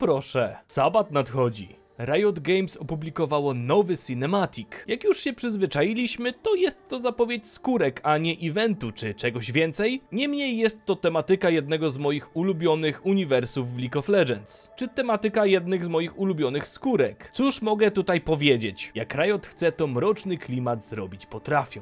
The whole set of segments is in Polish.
proszę, sabat nadchodzi. Riot Games opublikowało nowy cinematic. Jak już się przyzwyczailiśmy, to jest to zapowiedź skórek, a nie eventu czy czegoś więcej. Niemniej jest to tematyka jednego z moich ulubionych uniwersów w League of Legends. Czy tematyka jednych z moich ulubionych skórek. Cóż mogę tutaj powiedzieć? Jak Riot chce, to mroczny klimat zrobić potrafią.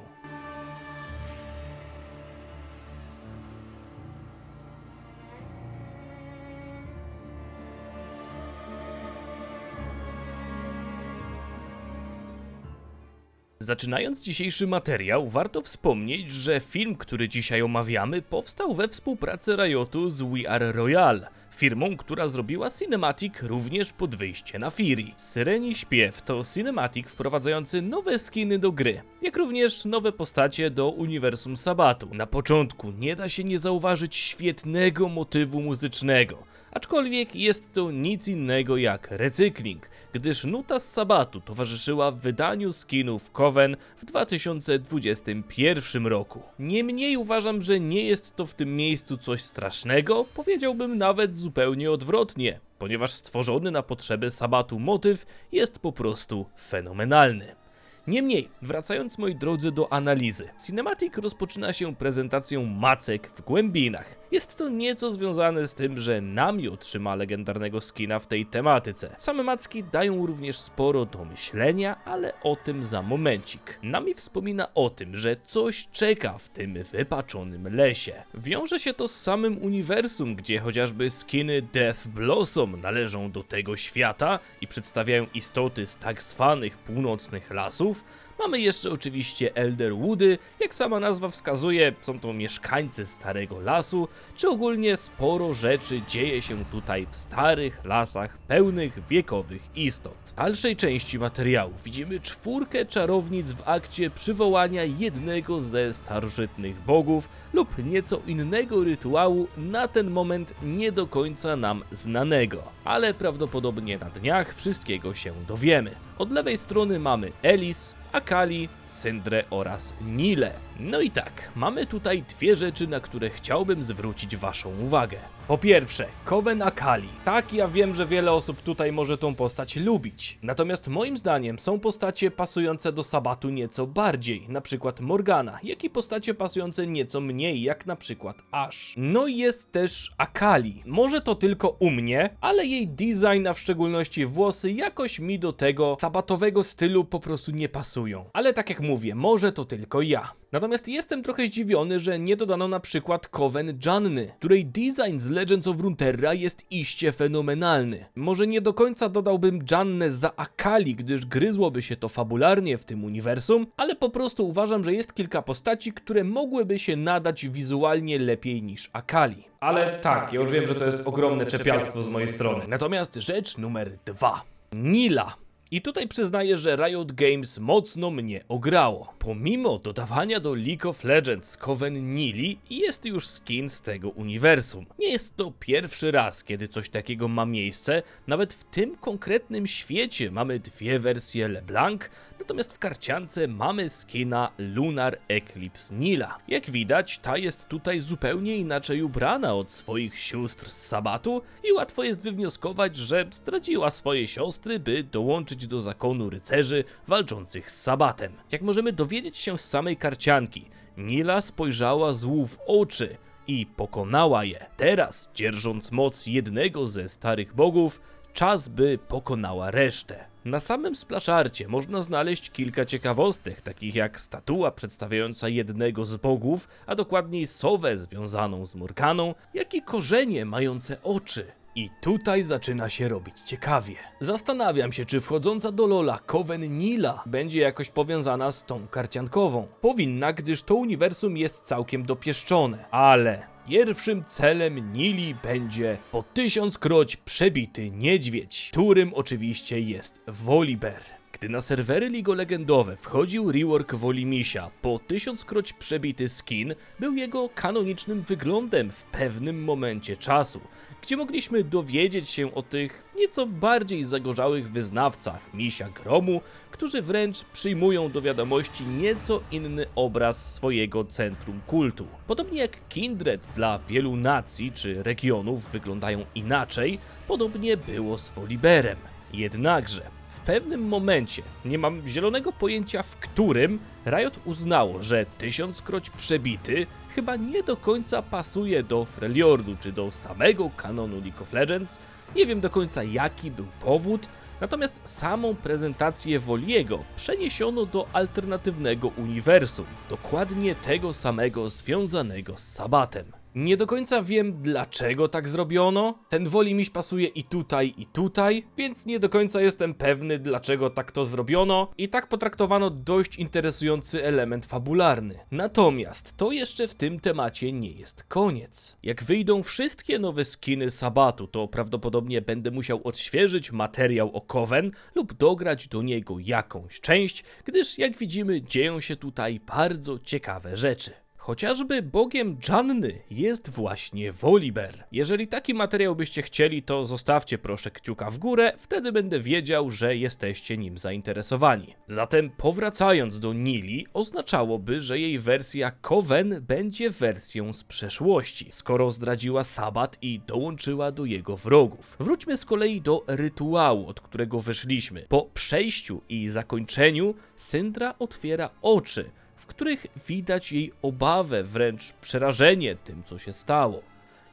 Zaczynając dzisiejszy materiał, warto wspomnieć, że film, który dzisiaj omawiamy, powstał we współpracy Riotu z We Are Royal, firmą, która zrobiła cinematic również pod wyjście na Fury. Syreni Śpiew to cinematic wprowadzający nowe skiny do gry, jak również nowe postacie do uniwersum Sabatu. Na początku nie da się nie zauważyć świetnego motywu muzycznego. Aczkolwiek jest to nic innego jak recykling, gdyż nuta z Sabatu towarzyszyła wydaniu skinów Coven w 2021 roku. Niemniej uważam, że nie jest to w tym miejscu coś strasznego, powiedziałbym nawet zupełnie odwrotnie, ponieważ stworzony na potrzeby Sabatu motyw jest po prostu fenomenalny. Niemniej, wracając moi drodzy do analizy, Cinematic rozpoczyna się prezentacją macek w głębinach. Jest to nieco związane z tym, że Nami otrzyma legendarnego skina w tej tematyce. Same macki dają również sporo do myślenia, ale o tym za momencik. Nami wspomina o tym, że coś czeka w tym wypaczonym lesie. Wiąże się to z samym uniwersum, gdzie chociażby skiny Death Blossom należą do tego świata i przedstawiają istoty z tak zwanych północnych lasów. Mamy jeszcze oczywiście Elderwoody, jak sama nazwa wskazuje, są to mieszkańcy Starego Lasu, czy ogólnie sporo rzeczy dzieje się tutaj w starych lasach pełnych wiekowych istot. W dalszej części materiału widzimy czwórkę czarownic w akcie przywołania jednego ze starożytnych bogów lub nieco innego rytuału na ten moment nie do końca nam znanego, ale prawdopodobnie na dniach wszystkiego się dowiemy. Od lewej strony mamy Elis, Akali, Syndrę oraz Nile. No i tak, mamy tutaj dwie rzeczy, na które chciałbym zwrócić Waszą uwagę. Po pierwsze, Koven Akali. Tak, ja wiem, że wiele osób tutaj może tą postać lubić. Natomiast moim zdaniem są postacie pasujące do Sabatu nieco bardziej, na przykład Morgana, jak i postacie pasujące nieco mniej, jak na przykład Ash. No i jest też Akali. Może to tylko u mnie, ale jej design, a w szczególności włosy, jakoś mi do tego sabatowego stylu po prostu nie pasują. Ale tak jak mówię, może to tylko ja. Natomiast jestem trochę zdziwiony, że nie dodano na przykład Coven Janny, której design z Legends of Runeterra jest iście fenomenalny. Może nie do końca dodałbym Jannę za Akali, gdyż gryzłoby się to fabularnie w tym uniwersum, ale po prostu uważam, że jest kilka postaci, które mogłyby się nadać wizualnie lepiej niż Akali. Ale tak, ja już wiem, że to jest ogromne czepialstwo z mojej strony. Natomiast rzecz numer dwa. Nila. I tutaj przyznaję, że Riot Games mocno mnie ograło. Pomimo dodawania do League of Legends Coven Nili jest już skin z tego uniwersum. Nie jest to pierwszy raz, kiedy coś takiego ma miejsce. Nawet w tym konkretnym świecie mamy dwie wersje LeBlanc, natomiast w karciance mamy skina Lunar Eclipse Nila. Jak widać, ta jest tutaj zupełnie inaczej ubrana od swoich sióstr z Sabatu i łatwo jest wywnioskować, że zdradziła swoje siostry, by dołączyć do zakonu rycerzy walczących z Sabatem. Jak możemy dowiedzieć się z samej karcianki, Nila spojrzała złu w oczy i pokonała je. Teraz, dzierżąc moc jednego ze starych bogów, czas by pokonała resztę. Na samym splaszarcie można znaleźć kilka ciekawostek, takich jak statua przedstawiająca jednego z bogów, a dokładniej sowę związaną z Morganą, jak i korzenie mające oczy. I tutaj zaczyna się robić ciekawie. Zastanawiam się, czy wchodząca do Lola Coven Nila będzie jakoś powiązana z tą karciankową. Powinna, gdyż to uniwersum jest całkiem dopieszczone. Ale pierwszym celem Nili będzie po tysiąckroć przebity niedźwiedź, którym oczywiście jest Volibear. Gdy na serwery Ligo Legendowe wchodził rework Wolimisia, po tysiąckroć przebity skin był jego kanonicznym wyglądem w pewnym momencie czasu, gdzie mogliśmy dowiedzieć się o tych nieco bardziej zagorzałych wyznawcach Misia Gromu, którzy wręcz przyjmują do wiadomości nieco inny obraz swojego centrum kultu. Podobnie jak Kindred dla wielu nacji czy regionów wyglądają inaczej, podobnie było z Voliberem. Jednakże w pewnym momencie, nie mam zielonego pojęcia w którym, Riot uznało, że tysiąckroć przebity chyba nie do końca pasuje do Freljordu czy do samego kanonu League of Legends. Nie wiem do końca jaki był powód, natomiast samą prezentację Woliego przeniesiono do alternatywnego uniwersum, dokładnie tego samego związanego z Sabatem. Nie do końca wiem dlaczego tak zrobiono. Ten Wolimiś pasuje i tutaj, i tutaj, więc nie do końca jestem pewny dlaczego tak to zrobiono i tak potraktowano dość interesujący element fabularny. Natomiast to jeszcze w tym temacie nie jest koniec. Jak wyjdą wszystkie nowe skiny Sabatu, to prawdopodobnie będę musiał odświeżyć materiał o Coven lub dograć do niego jakąś część, gdyż jak widzimy dzieją się tutaj bardzo ciekawe rzeczy. Chociażby bogiem Janny jest właśnie Volibear. Jeżeli taki materiał byście chcieli, to zostawcie proszę kciuka w górę, wtedy będę wiedział, że jesteście nim zainteresowani. Zatem powracając do Nili, oznaczałoby, że jej wersja Coven będzie wersją z przeszłości, skoro zdradziła Sabat i dołączyła do jego wrogów. Wróćmy z kolei do rytuału, od którego wyszliśmy. Po przejściu i zakończeniu Syndra otwiera oczy, których widać jej obawę, wręcz przerażenie tym, co się stało.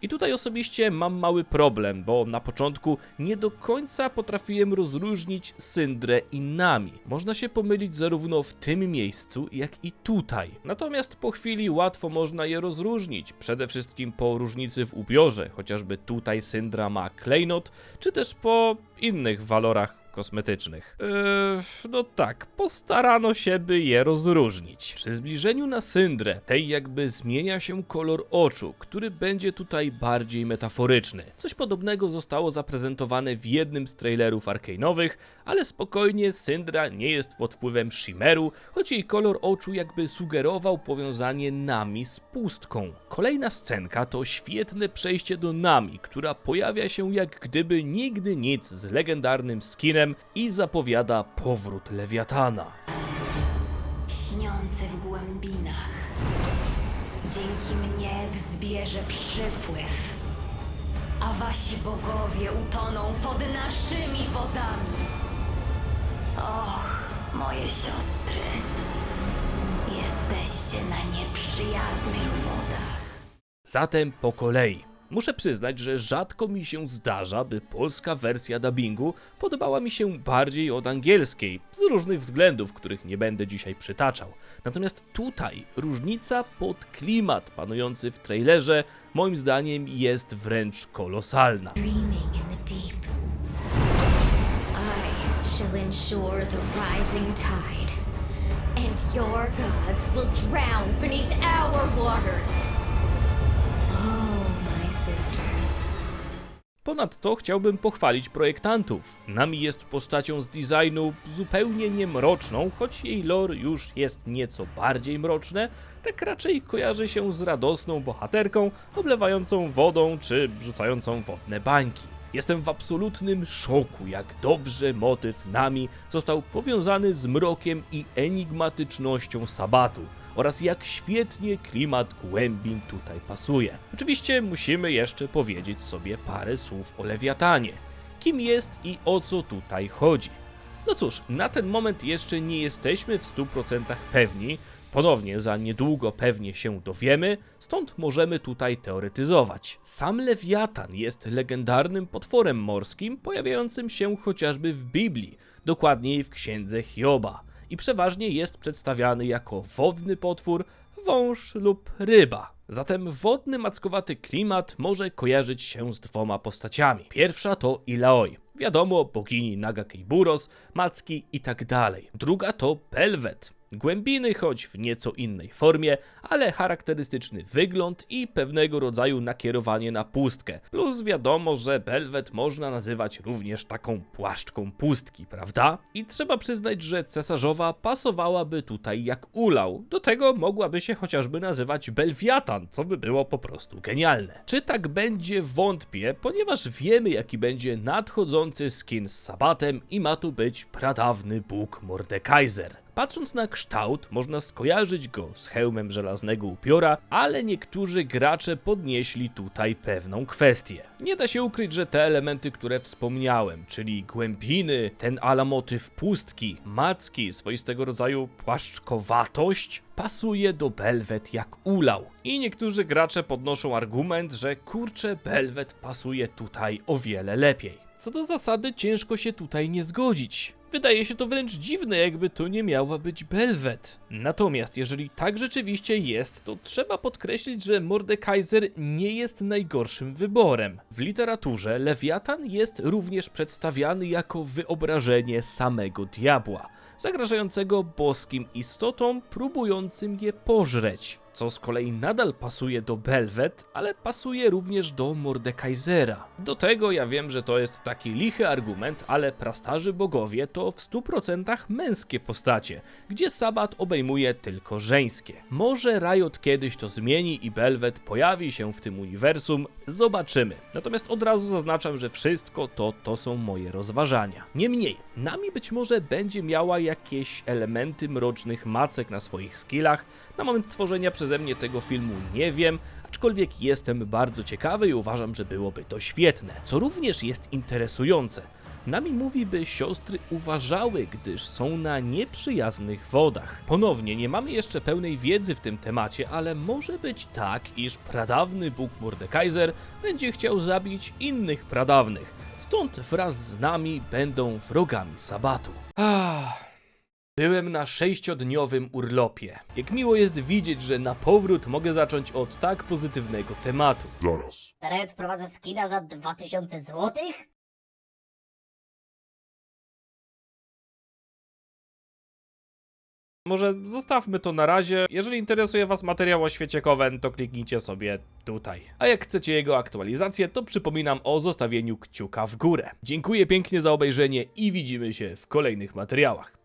I tutaj osobiście mam mały problem, bo na początku nie do końca potrafiłem rozróżnić Syndrę i Nami. Można się pomylić zarówno w tym miejscu, jak i tutaj. Natomiast po chwili łatwo można je rozróżnić, przede wszystkim po różnicy w ubiorze, chociażby tutaj Syndra ma klejnot, czy też po innych walorach kosmetycznych. Yy, no tak, postarano się, by je rozróżnić. Przy zbliżeniu na Syndrę, tej jakby zmienia się kolor oczu, który będzie tutaj bardziej metaforyczny. Coś podobnego zostało zaprezentowane w jednym z trailerów arcane'owych, ale spokojnie Syndra nie jest pod wpływem Shimmeru, choć jej kolor oczu jakby sugerował powiązanie Nami z pustką. Kolejna scenka to świetne przejście do Nami, która pojawia się jak gdyby nigdy nic z legendarnym skinem i zapowiada powrót Lewiatana. śniący w głębinach. Dzięki mnie wzbierze przypływ, a wasi bogowie utoną pod naszymi wodami. Och, moje siostry, jesteście na nieprzyjaznych wodach. Zatem po kolei. Muszę przyznać, że rzadko mi się zdarza, by polska wersja dubbingu podobała mi się bardziej od angielskiej, z różnych względów, których nie będę dzisiaj przytaczał. Natomiast tutaj różnica pod klimat panujący w trailerze moim zdaniem jest wręcz kolosalna. Shall ensure the rising tide, and your gods will drown beneath our waters. Ponadto chciałbym pochwalić projektantów. Nami jest postacią z designu zupełnie niemroczną, choć jej lore już jest nieco bardziej mroczne, tak raczej kojarzy się z radosną bohaterką oblewającą wodą czy rzucającą wodne bańki. Jestem w absolutnym szoku, jak dobrze motyw Nami został powiązany z mrokiem i enigmatycznością Sabatu oraz jak świetnie klimat głębin tutaj pasuje. Oczywiście musimy jeszcze powiedzieć sobie parę słów o Lewiatanie. Kim jest i o co tutaj chodzi? No cóż, na ten moment jeszcze nie jesteśmy w 100% pewni. Ponownie za niedługo pewnie się dowiemy, stąd możemy tutaj teoretyzować. Sam Lewiatan jest legendarnym potworem morskim pojawiającym się chociażby w Biblii, dokładniej w księdze Hioba i przeważnie jest przedstawiany jako wodny potwór, wąż lub ryba. Zatem wodny mackowaty klimat może kojarzyć się z dwoma postaciami. Pierwsza to Ilaoi, wiadomo, bogini Naga Keiburos, macki i tak dalej. Druga to Belwet, Głębiny, choć w nieco innej formie, ale charakterystyczny wygląd i pewnego rodzaju nakierowanie na pustkę. Plus wiadomo, że Belwet można nazywać również taką płaszczką pustki, prawda? I trzeba przyznać, że cesarzowa pasowałaby tutaj jak ulał. Do tego mogłaby się chociażby nazywać Belwiatan, co by było po prostu genialne. Czy tak będzie wątpię, ponieważ wiemy jaki będzie nadchodzący skin z sabatem i ma tu być pradawny bóg Mordekaiser. Patrząc na kształt, można skojarzyć go z hełmem żelaznego upiora, ale niektórzy gracze podnieśli tutaj pewną kwestię. Nie da się ukryć, że te elementy, które wspomniałem, czyli głębiny, ten ala motyw pustki, macki, swoistego rodzaju płaszczkowatość, pasuje do Belwet jak ulał. I niektórzy gracze podnoszą argument, że kurczę, Belwet pasuje tutaj o wiele lepiej. Co do zasady, ciężko się tutaj nie zgodzić. Wydaje się to wręcz dziwne, jakby to nie miała być Belwet. Natomiast jeżeli tak rzeczywiście jest, to trzeba podkreślić, że Mordekaiser nie jest najgorszym wyborem. W literaturze Lewiatan jest również przedstawiany jako wyobrażenie samego diabła, zagrażającego boskim istotom, próbującym je pożreć. Co z kolei nadal pasuje do Belwet, ale pasuje również do Mordekaisera. Do tego ja wiem, że to jest taki lichy argument, ale prastarzy bogowie to w 100% męskie postacie, gdzie Sabat obejmuje tylko żeńskie. Może Riot kiedyś to zmieni i Belwet pojawi się w tym uniwersum, zobaczymy. Natomiast od razu zaznaczam, że wszystko to to są moje rozważania. Niemniej, Nami być może będzie miała jakieś elementy mrocznych macek na swoich skillach. Na moment tworzenia przeze mnie tego filmu nie wiem, aczkolwiek jestem bardzo ciekawy i uważam, że byłoby to świetne. Co również jest interesujące. Nami mówi, by siostry uważały, gdyż są na nieprzyjaznych wodach. Ponownie, nie mamy jeszcze pełnej wiedzy w tym temacie, ale może być tak, iż pradawny Bóg Mordekaiser będzie chciał zabić innych pradawnych. Stąd wraz z nami będą wrogami Sabatu. Ah. Byłem na sześciodniowym urlopie. Jak miło jest widzieć, że na powrót mogę zacząć od tak pozytywnego tematu. Zaraz. Riot wprowadza skina za 2000 złotych? Może zostawmy to na razie. Jeżeli interesuje Was materiał o świecie Coven, to kliknijcie sobie tutaj. A jak chcecie jego aktualizację, to przypominam o zostawieniu kciuka w górę. Dziękuję pięknie za obejrzenie i widzimy się w kolejnych materiałach.